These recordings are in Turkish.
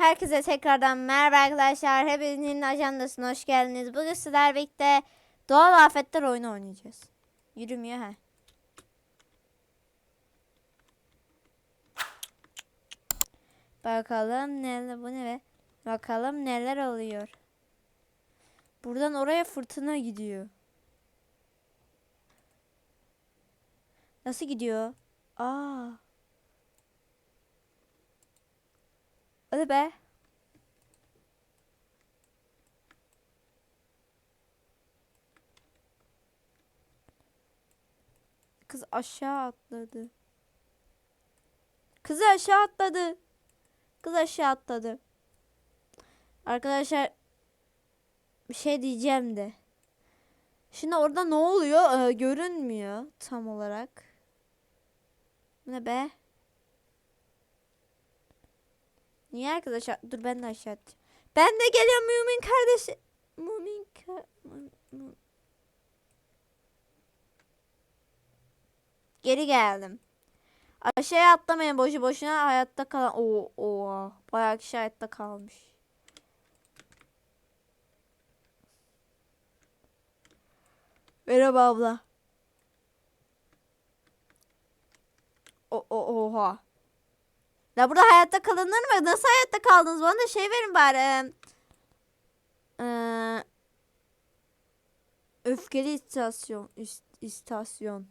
Herkese tekrardan merhaba arkadaşlar. Hepinizin ajandasına hoş geldiniz. Bugün sizlerle birlikte doğal afetler oyunu oynayacağız. Yürümüyor ha. Bakalım neler bu ne be? Bakalım neler oluyor. Buradan oraya fırtına gidiyor. Nasıl gidiyor? Aa. Hadi be. Kız aşağı atladı. Kız aşağı atladı. Kız aşağı atladı. Arkadaşlar bir şey diyeceğim de. Şimdi orada ne oluyor? Ee, görünmüyor tam olarak. Ne be? Niye arkadaşlar? Dur ben de aşağı atacağım. Ben de geliyorum Mümin kardeşi. Mümin ka- Geri geldim. Aşağıya atlamayın boşu boşuna hayatta kalan. Oo, oo. Bayağı kişi hayatta kalmış. Merhaba abla. O, o, oha. Ya burada hayatta kalınır mı? Nasıl hayatta kaldınız? Bana da şey verin bari. Ee, öfkeli istasyon. ist- istasyon.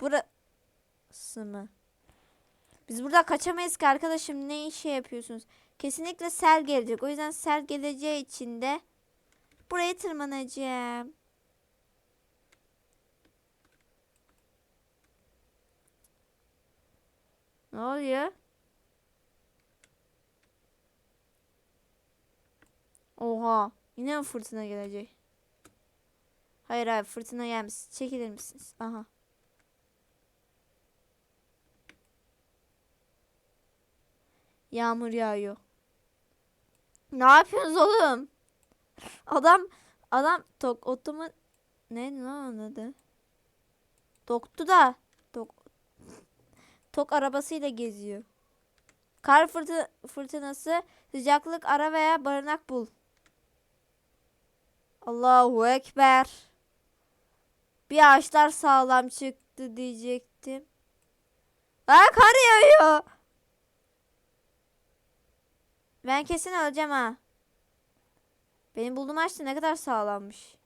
Burası mı? Biz burada kaçamayız ki arkadaşım. Ne işe yapıyorsunuz? Kesinlikle sel gelecek. O yüzden sel geleceği için de buraya tırmanacağım. Ne oluyor? Oha. Yine mi fırtına gelecek? Hayır hayır fırtına gelmiş. Çekilir misiniz? Aha. Yağmur yağıyor. Ne yapıyorsunuz oğlum? Adam adam tok otomu ne lan onun adı? Doktu da tok tok arabasıyla geziyor. Kar fırtı, fırtınası sıcaklık ara veya barınak bul. Allahu ekber. Bir ağaçlar sağlam çıktı diyecektim. Aa kar yağıyor. Ben kesin öleceğim ha. Benim bulduğum ağaç ne kadar sağlammış.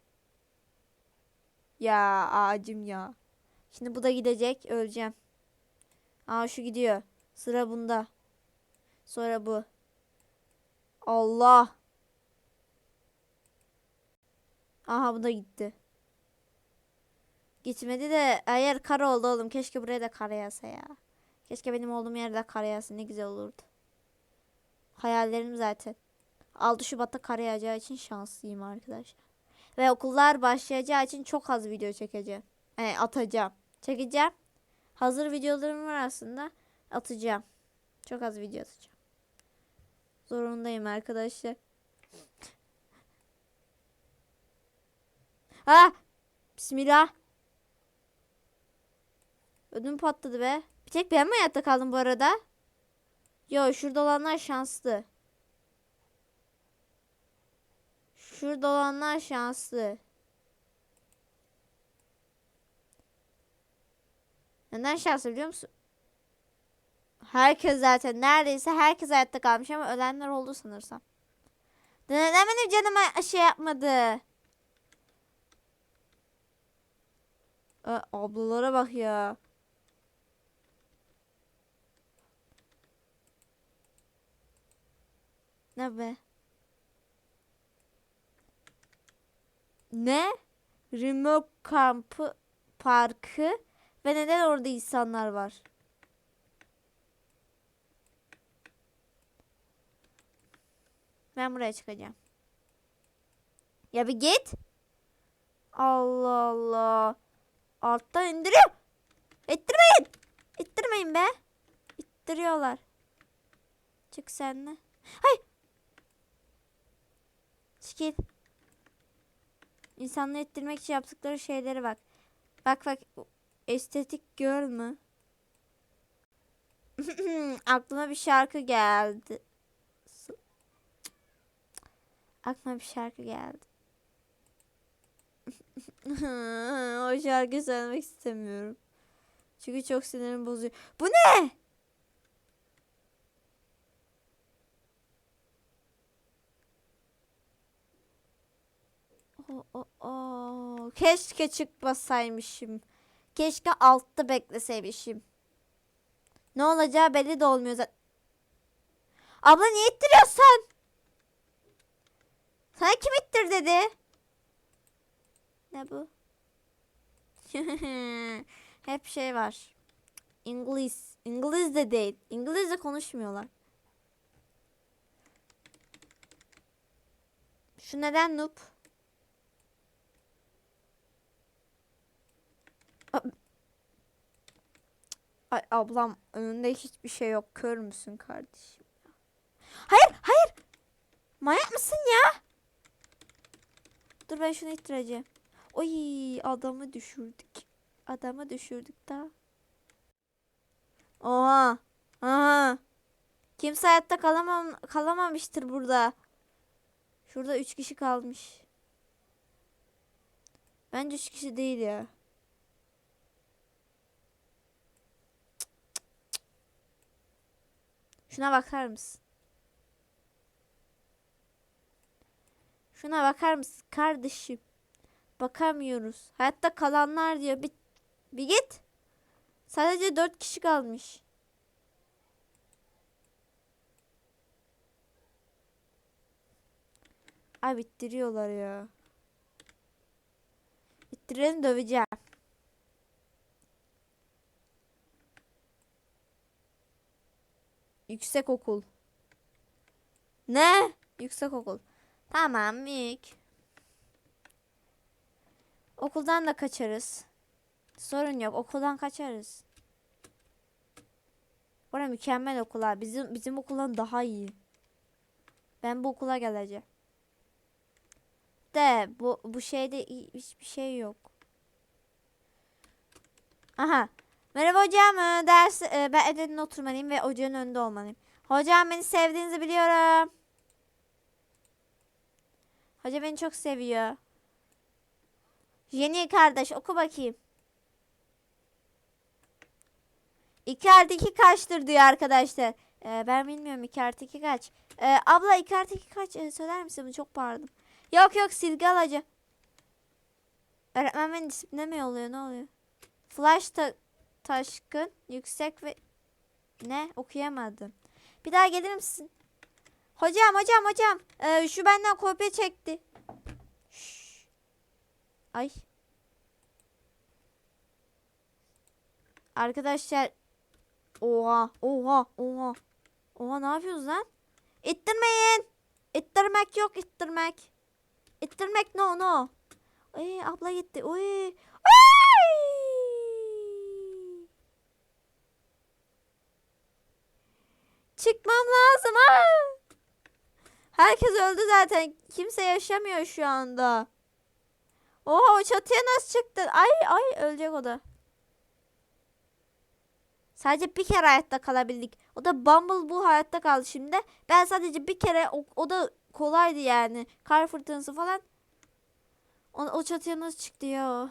Ya ağacım ya. Şimdi bu da gidecek. Öleceğim. Aa şu gidiyor. Sıra bunda. Sonra bu. Allah. Aha bu da gitti. Gitmedi de eğer kar oldu oğlum. Keşke buraya da kar yağsa ya. Keşke benim olduğum yerde kar yağsa ne güzel olurdu. Hayallerim zaten. 6 Şubat'ta kar yağacağı için şanslıyım arkadaşlar. Ve okullar başlayacağı için çok az video çekeceğim. Yani atacağım. Çekeceğim. Hazır videolarım var aslında. Atacağım. Çok az video atacağım. Zorundayım arkadaşlar. Ha! Bismillah. Ödüm patladı be. Bir tek ben mi hayatta kaldım bu arada? Yo şurada olanlar şanslı. Şurada olanlar şanslı. Neden şanslı biliyor musun? Herkes zaten neredeyse herkes hayatta kalmış ama ölenler oldu sanırsam. Neden benim canıma şey yapmadı? Aa, ablalara bak ya. Ne be? Ne? Remote kampı parkı ve neden orada insanlar var? Ben buraya çıkacağım. Ya bir git. Allah Allah. Alttan indiriyor. İttirmeyin. İttirmeyin be. İttiriyorlar. Çık sen de. Hay. Çekil. İnsanları ettirmek için yaptıkları şeylere bak. Bak bak. Estetik görme. Aklıma bir şarkı geldi. Aklıma bir şarkı geldi. o şarkıyı söylemek istemiyorum. Çünkü çok sinirim bozuyor. Bu ne? O, o, o. Keşke çıkmasaymışım. Keşke altta bekleseymişim. Ne olacağı belli de olmuyor zaten. Abla niye ittiriyorsun? Sana kim ittir dedi? Ne bu? Hep şey var. İngiliz. İngiliz de değil. İngilizce konuşmuyorlar. Şu neden noob? Ay ablam önünde hiçbir şey yok. Kör müsün kardeşim? Hayır, hayır. Manyak mısın ya? Dur ben şunu ittireceğim. Oy adamı düşürdük. Adamı düşürdük daha. Oha. Aha. Kimse hayatta kalamam kalamamıştır burada. Şurada üç kişi kalmış. Bence üç kişi değil ya. Şuna bakar mısın? Şuna bakar mısın kardeşim? Bakamıyoruz. Hayatta kalanlar diyor. Bir, bir git. Sadece dört kişi kalmış. Ay bittiriyorlar ya. Bittirelim döveceğim. Yüksek okul. Ne? Yüksek okul. Tamam mük. Okuldan da kaçarız. Sorun yok. Okuldan kaçarız. Bura mükemmel okullar. Bizim bizim okuldan daha iyi. Ben bu okula geleceğim. De bu bu şeyde hi- hiçbir şey yok. Aha. Merhaba hocam. Ee, Ders e, ben Eden'in oturmalıyım ve hocanın önünde olmalıyım. Hocam beni sevdiğinizi biliyorum. Hoca beni çok seviyor. Yeni kardeş oku bakayım. 2 artı 2 kaçtır diyor arkadaşlar. Ee, ben bilmiyorum 2 artı 2 kaç. Ee, abla 2 artı 2 kaç? Ee, söyler misin? Çok bağırdım. Yok yok silgi alacağım. Öğretmen beni disipline mi yolluyor? Ne oluyor? Flash ta taşkın yüksek ve ne okuyamadım. Bir daha gelir misin? Hocam hocam hocam. Ee, şu benden kopya çekti. Ay. Arkadaşlar. Oha oha oha. Oha ne yapıyoruz lan? İttirmeyin. İttirmek yok ittirmek. İttirmek no no. Ay abla gitti. Oy. Ay! Çıkmam lazım. Aa! Herkes öldü zaten. Kimse yaşamıyor şu anda. O çatıya nasıl çıktın? Ay ay ölecek o da. Sadece bir kere hayatta kalabildik. O da Bumble bu hayatta kaldı şimdi. Ben sadece bir kere o, o da kolaydı yani. Kar fırtınası falan. O, o çatıya nasıl çıktı ya?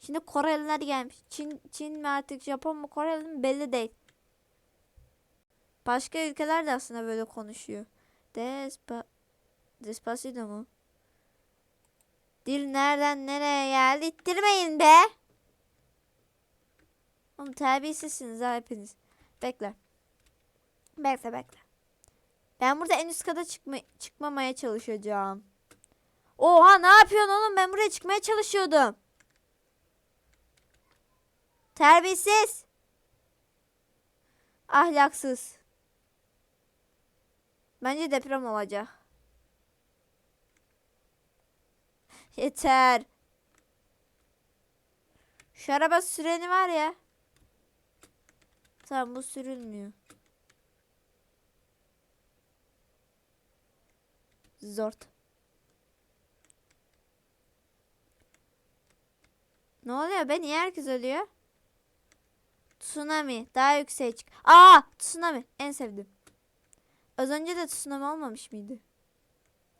Şimdi Koreliler gelmiş. Çin, Çin mi artık Japon mu Koreli mi belli değil. Başka ülkeler de aslında böyle konuşuyor. Despa Despacito mu? Dil nereden nereye geldi? İttirmeyin be. Oğlum terbiyesizsiniz ha hepiniz. Bekle. Bekle bekle. Ben burada en üst kata çıkma çıkmamaya çalışacağım. Oha ne yapıyorsun oğlum? Ben buraya çıkmaya çalışıyordum. Terbiyesiz. Ahlaksız. Bence deprem olacak. Yeter. Şu araba süreni var ya. Tamam bu sürülmüyor. Zort. Ne oluyor be? Niye herkes ölüyor? Tsunami. Daha yükseğe çık. Aa! Tsunami. En sevdim. Az önce de tsunami olmamış mıydı?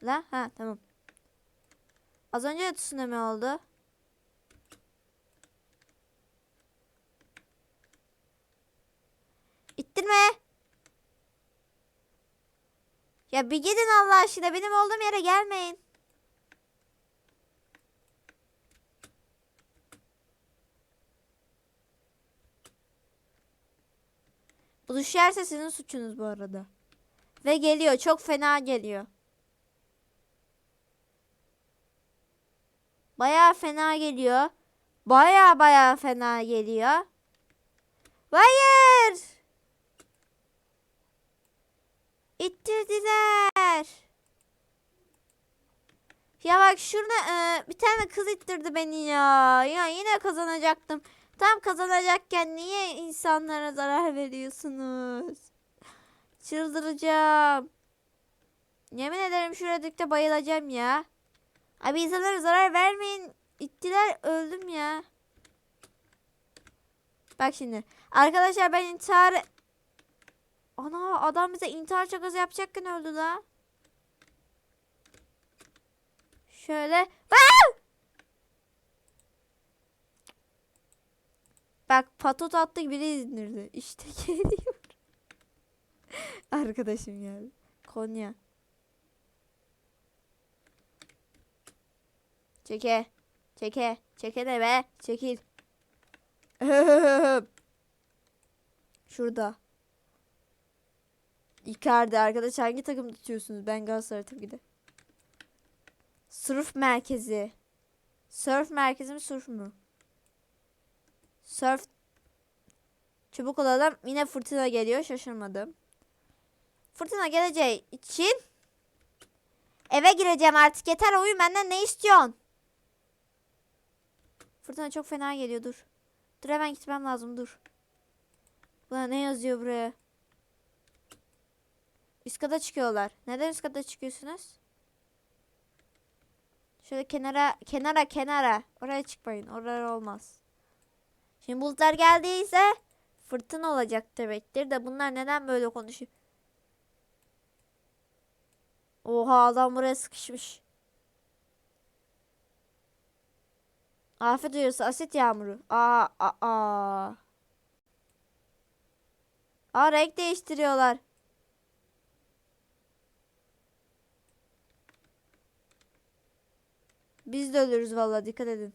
La ha tamam. Az önce de tsunami oldu. İttirme. Ya bir gidin Allah aşkına benim olduğum yere gelmeyin. Bu düşerse sizin suçunuz bu arada. Ve geliyor çok fena geliyor. Baya fena geliyor. Baya baya fena geliyor. Hayır. İttirdiler. Ya bak şurada e, bir tane kız ittirdi beni ya. Ya yine kazanacaktım. Tam kazanacakken niye insanlara zarar veriyorsunuz? Çıldıracağım. Yemin ederim dikte bayılacağım ya. Abi insanlara zarar vermeyin. İttiler öldüm ya. Bak şimdi. Arkadaşlar ben intihar... Ana adam bize intihar şakası yapacakken öldü la. Şöyle. Aa! Bak patot attık biri indirdi. İşte geliyor. Arkadaşım geldi. Konya. Çeke. Çeke. Çeke de be. Çekil. Şurada. Icardi arkadaş hangi takım tutuyorsunuz? Ben Galatasaray tabii de. Surf merkezi. Surf merkezi mi surf mu? Surf. Çubuk olalım. Yine fırtına geliyor. Şaşırmadım. Fırtına geleceği için eve gireceğim artık. Yeter oyun benden ne istiyorsun? Fırtına çok fena geliyor dur. Dur hemen gitmem lazım dur. Buna ne yazıyor buraya? Üst kata çıkıyorlar. Neden üst kata çıkıyorsunuz? Şöyle kenara kenara kenara. Oraya çıkmayın. Oraya olmaz. Şimdi bulutlar geldiyse fırtına olacak demektir de bunlar neden böyle konuşuyor? Oha adam buraya sıkışmış. Afet uyarısı asit yağmuru. Aa aa aa. Aa renk değiştiriyorlar. Biz de ölürüz vallahi dikkat edin.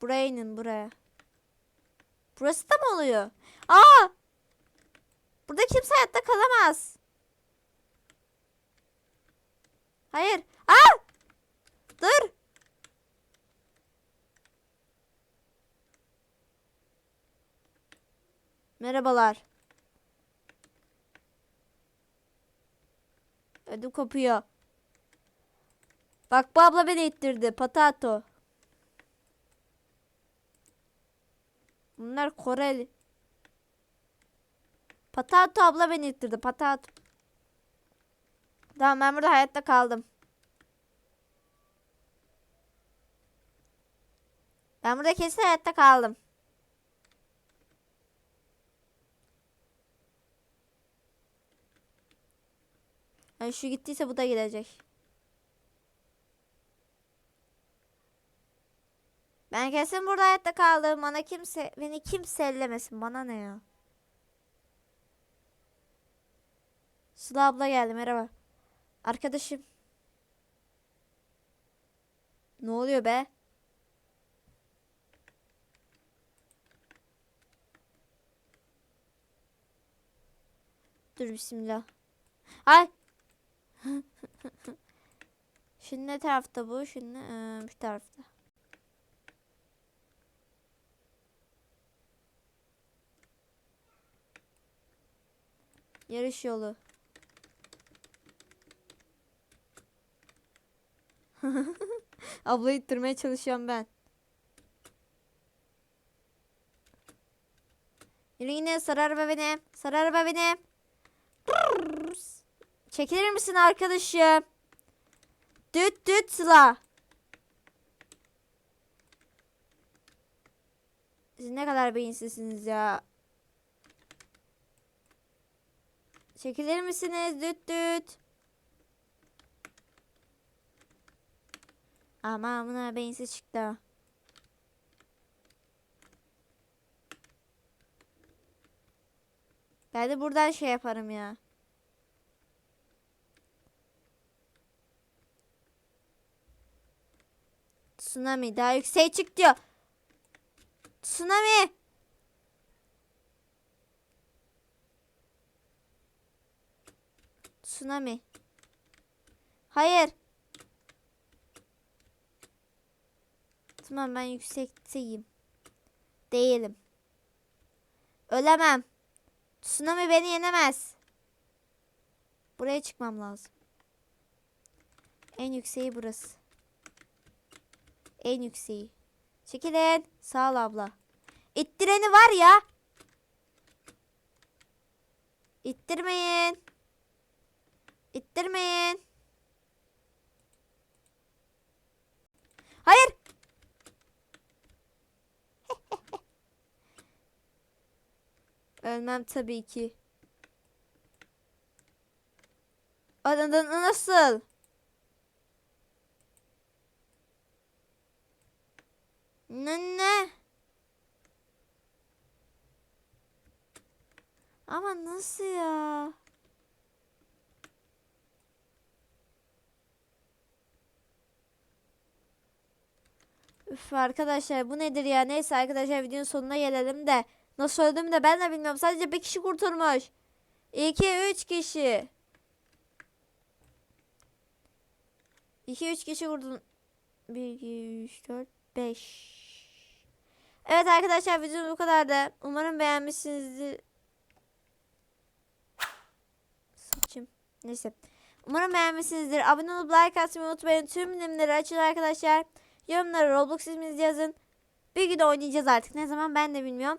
Buraya inin buraya. Burası da mı oluyor? Aa! Burada kimse hayatta kalamaz. Hayır. Aa! Dur. Merhabalar. Ödüm kopuyor. Bak bu abla beni ittirdi. Patato. Bunlar Koreli. Patato abla beni ittirdi. Patato. Tamam ben burada hayatta kaldım. Ben burada kesin hayatta kaldım. Yani şu gittiyse bu da gidecek. Ben kesin burada hayatta kaldım. Bana kimse beni kimse ellemesin. Bana ne ya? Sıla abla geldi. Merhaba. Arkadaşım. Ne oluyor be? Dur bismillah. Ay. Şimdi ne tarafta bu? Şimdi ee, şu tarafta. Yarış yolu. Ablayı ittirmeye çalışıyorum ben. Yürü yine sarı araba benim. Sarı araba benim. Çekilir misin arkadaşım? Düt düt sıla. Siz ne kadar beyinsizsiniz ya. Çekilir misiniz? Düt düt. Ama buna beyinsiz çıktı. Ben de buradan şey yaparım ya. Tsunami daha yüksek çık diyor. Tsunami. Tsunami. Hayır. Tamam ben yüksekteyim. Değilim. Ölemem. Tsunami beni yenemez. Buraya çıkmam lazım. En yükseği burası. En yükseği. Çekilin. Sağ ol abla. İttireni var ya. İttirmeyin. İttirmeyin. Hayır. Ölmem tabii ki. Adın nasıl? Ne ne? Ama nasıl ya? Üf arkadaşlar bu nedir ya? Neyse arkadaşlar videonun sonuna gelelim de. Nasıl öldüm de ben de bilmiyorum. Sadece bir kişi kurtulmuş. 2 3 kişi. 2 3 kişi vurdun. 1 2 3 4 5 Evet arkadaşlar videom bu kadardı. Umarım beğenmişsinizdir. Saçım. Neyse. Umarım beğenmişsinizdir. Abone olup like atmayı unutmayın. Tüm bilimleri açın arkadaşlar. Yorumlara Roblox isminizi yazın. Bir gün oynayacağız artık. Ne zaman ben de bilmiyorum.